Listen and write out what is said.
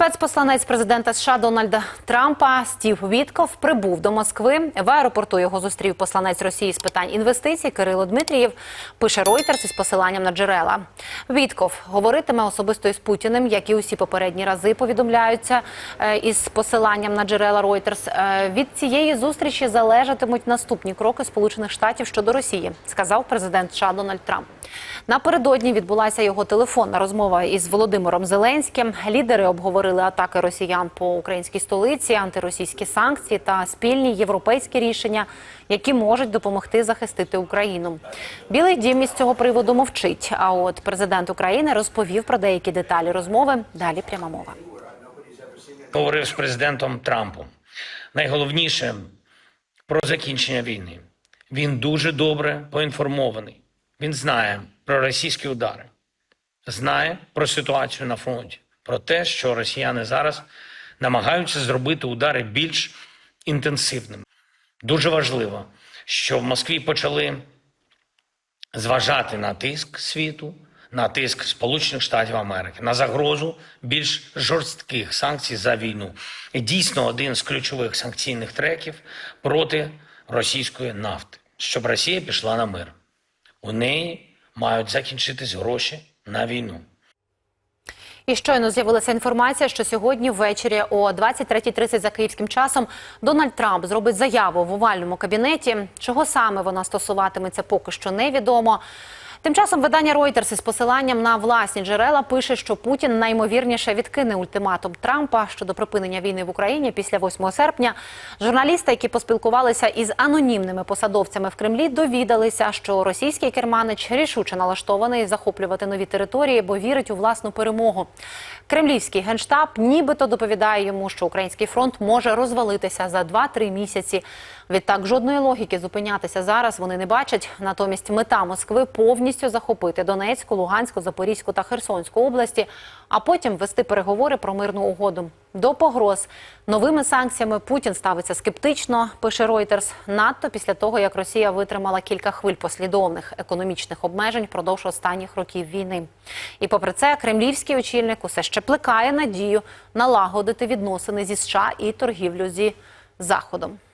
Спецпосланець президента США Дональда Трампа Стів Вітков прибув до Москви. В аеропорту його зустрів посланець Росії з питань інвестицій Кирило Дмитрієв. Пише Reuters із посиланням на джерела. Вітков говоритиме особисто із Путіним, як і усі попередні рази повідомляються е, із посиланням на джерела Reuters. Е, Від цієї зустрічі залежатимуть наступні кроки Сполучених Штатів щодо Росії, сказав президент США Дональд Трамп. Напередодні відбулася його телефонна розмова із Володимиром Зеленським. Лідери обговорили атаки росіян по українській столиці, антиросійські санкції та спільні європейські рішення, які можуть допомогти захистити Україну. Білий дім із цього приводу мовчить. А от президент України розповів про деякі деталі розмови. Далі пряма мова. говорив з президентом Трампом. Найголовніше про закінчення війни. Він дуже добре поінформований. Він знає про російські удари, знає про ситуацію на фронті, про те, що росіяни зараз намагаються зробити удари більш інтенсивними. Дуже важливо, що в Москві почали зважати на тиск світу, на тиск Сполучених Штатів Америки, на загрозу більш жорстких санкцій за війну. І дійсно один з ключових санкційних треків проти російської нафти, щоб Росія пішла на мир. У неї мають закінчитись гроші на війну. І щойно з'явилася інформація, що сьогодні ввечері о 23.30 за київським часом Дональд Трамп зробить заяву в овальному кабінеті. Чого саме вона стосуватиметься, поки що невідомо. Тим часом видання Reuters із посиланням на власні джерела пише, що Путін наймовірніше відкине ультиматум Трампа щодо припинення війни в Україні після 8 серпня. Журналісти, які поспілкувалися із анонімними посадовцями в Кремлі, довідалися, що російський керманич рішуче налаштований захоплювати нові території, бо вірить у власну перемогу. Кремлівський генштаб нібито доповідає йому, що український фронт може розвалитися за 2-3 місяці. Відтак жодної логіки зупинятися зараз вони не бачать. Натомість мета Москви повністю захопити Донецьку, Луганську, Запорізьку та Херсонську області, а потім вести переговори про мирну угоду. До погроз новими санкціями Путін ставиться скептично. Пише Reuters, надто після того, як Росія витримала кілька хвиль послідовних економічних обмежень впродовж останніх років війни. І попри це, кремлівський очільник усе ще плекає надію налагодити відносини зі США і торгівлю зі Заходом.